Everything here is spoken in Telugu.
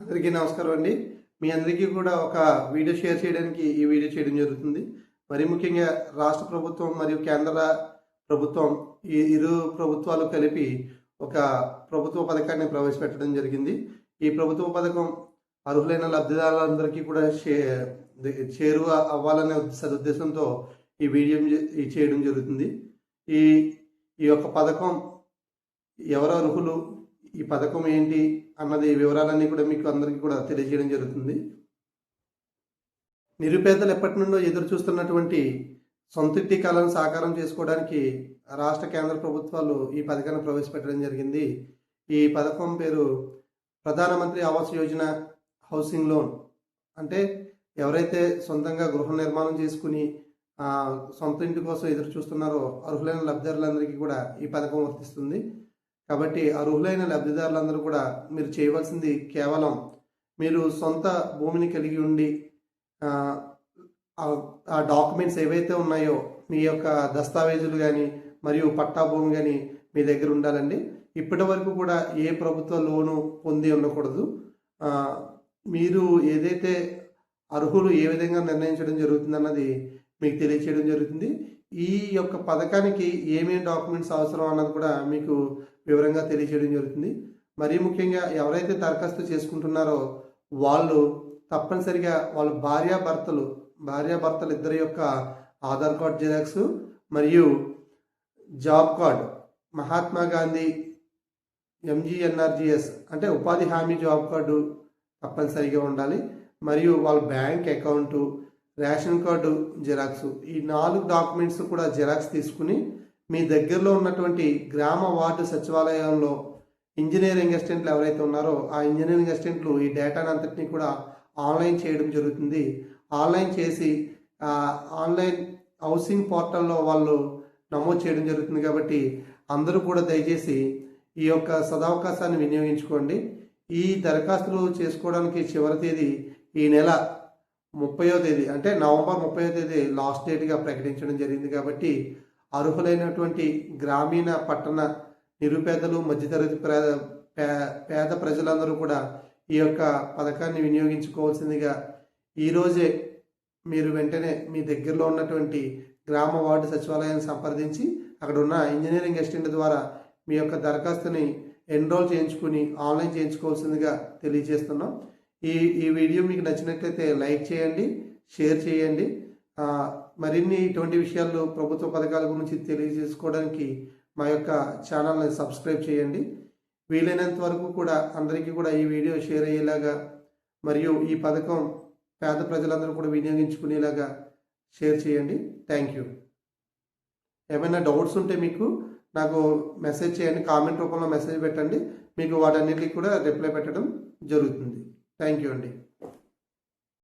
అందరికీ నమస్కారం అండి. మీ అందరికీ కూడా ఒక వీడియో షేర్ చేయడానికి ఈ వీడియో చేయడం జరుగుతుంది. మరి ముఖ్యంగా రాష్ట్ర ప్రభుత్వం మరియు కేంద్ర ప్రభుత్వం ఈ ఇరు ప్రభుత్వాలు కలిపి ఒక ప్రభుత్వ పథకాన్ని ప్రవేశపెట్టడం జరిగింది. ఈ ప్రభుత్వ పథకం అర్హులైన లబ్ధిదారులందరికీ కూడా షే చేరువ అవ్వాలనే సదుద్దేశంతో ఈ వీడియో చేయడం జరుగుతుంది. ఈ ఈ యొక్క పథకం ఎవరు అర్హులు ఈ పథకం ఏంటి అన్నది వివరాలన్నీ కూడా మీకు అందరికీ కూడా తెలియజేయడం జరుగుతుంది. నిరుపేదలు ఎప్పటి నుండో ఎదురు చూస్తున్నటువంటి సొంతింటి కళను సాకారం చేసుకోవడానికి రాష్ట్ర కేంద్ర ప్రభుత్వాలు ఈ పథకాన్ని ప్రవేశపెట్టడం జరిగింది. ఈ పథకం పేరు ప్రధానమంత్రి ఆవాస్ యోజన హౌసింగ్ లోన్. అంటే ఎవరైతే సొంతంగా గృహ నిర్మాణం చేసుకుని సొంత ఇంటి కోసం ఎదురు చూస్తున్నారో అర్హులైన లబ్ధిదారులందరికీ కూడా ఈ పథకం వర్తిస్తుంది. కాబట్టి అర్హులైన లబ్ధిదారులందరూ కూడా మీరు చేయవలసింది కేవలం మీరు సొంత భూమిని కలిగి ఉండి ఆ, డాక్యుమెంట్స్ ఏవైతే ఉన్నాయో మీ యొక్క దస్తావేజులు కానీ మరియు పట్టా భూమి కానీ మీ దగ్గర ఉండాలండి. ఇప్పటి వరకు కూడా ఏ ప్రభుత్వ లోను పొంది ఉండకూడదు. మీరు ఏదైతే అర్హులు ఏ విధంగా నిర్ణయించడం జరుగుతుందన్నది మీకు తెలియచేయడం జరుగుతుంది. ఈ యొక్క పథకానికి ఏమేమి డాక్యుమెంట్స్ అవసరం అన్నది కూడా మీకు వివరంగా తెలియజేయడం జరుగుతుంది. మరీ ముఖ్యంగా ఎవరైతే దరఖాస్తు చేసుకుంటున్నారో వాళ్ళు తప్పనిసరిగా వాళ్ళ భార్యాభర్తలు భార్యాభర్తలు ఇద్దరి యొక్క ఆధార్ కార్డ్ జిరాక్స్ మరియు job card Mahatma Gandhi MGNREGS అంటే ఉపాధి హామీ జాబ్ కార్డు తప్పనిసరిగా ఉండాలి. మరియు వాళ్ళ bank account ration card xerox ఈ నాలుగు డాక్యుమెంట్స్ కూడా జిరాక్స్ తీసుకుని మీ దగ్గరలో ఉన్నటువంటి గ్రామ వార్డు సచివాలయంలో ఇంజనీరింగ్ అసిస్టెంట్లు ఎవరైతే ఉన్నారో ఆ ఇంజనీరింగ్ అసిస్టెంట్లు ఈ డేటాను అంతటినీ కూడా ఆన్లైన్ చేయడం జరుగుతుంది. ఆన్లైన్ చేసి ఆన్లైన్ హౌసింగ్ పోర్టల్లో వాళ్ళు నమోదు చేయడం జరుగుతుంది కాబట్టి అందరూ కూడా దయచేసి ఈ యొక్క సదవకాశాన్ని వినియోగించుకోండి. ఈ దరఖాస్తులు చేసుకోవడానికి చివరి తేదీ ఈ నెల ముప్పయో తేదీ అంటే నవంబర్ ముప్పయో తేదీ లాస్ట్ డేట్గా ప్రకటించడం జరిగింది కాబట్టి అర్హులైనటువంటి గ్రామీణ పట్టణ నిరుపేదలు మధ్యతరగతి పేద పే- పేద ప్రజలందరూ కూడా ఈ యొక్క పథకాన్ని వినియోగించుకోవాల్సిందిగా ఈరోజే మీరు వెంటనే మీ దగ్గరలో ఉన్నటువంటి గ్రామ వార్డు సచివాలయాన్ని సంప్రదించి అక్కడ ఉన్న ఇంజనీరింగ్ అసిస్టెంట్ ద్వారా మీ యొక్క దరఖాస్తుని ఎన్రోల్ చేయించుకుని ఆన్లైన్ చేయించుకోవాల్సిందిగా తెలియజేస్తున్నాం. ఈ ఈ వీడియో మీకు నచ్చినట్లయితే లైక్ చేయండి షేర్ చేయండి. మరిన్ని ఇటువంటి విషయాల్లో ప్రభుత్వ పథకాల గురించి తెలియజేసుకోవడానికి మా యొక్క ఛానల్ని సబ్స్క్రైబ్ చేయండి. వీలైనంత వరకు కూడా అందరికీ కూడా ఈ వీడియో షేర్ అయ్యేలాగా మరియు ఈ పథకం పేద ప్రజలందరూ కూడా వినియోగించుకునేలాగా షేర్ చేయండి. Thank you. ఏమైనా డౌట్స్ ఉంటే మీకు నాకు మెసేజ్ చేయండి కామెంట్ రూపంలో మెసేజ్ పెట్టండి. మీకు వాటన్నిటికీ కూడా రిప్లై పెట్టడం జరుగుతుంది. థ్యాంక్ యూ అండి.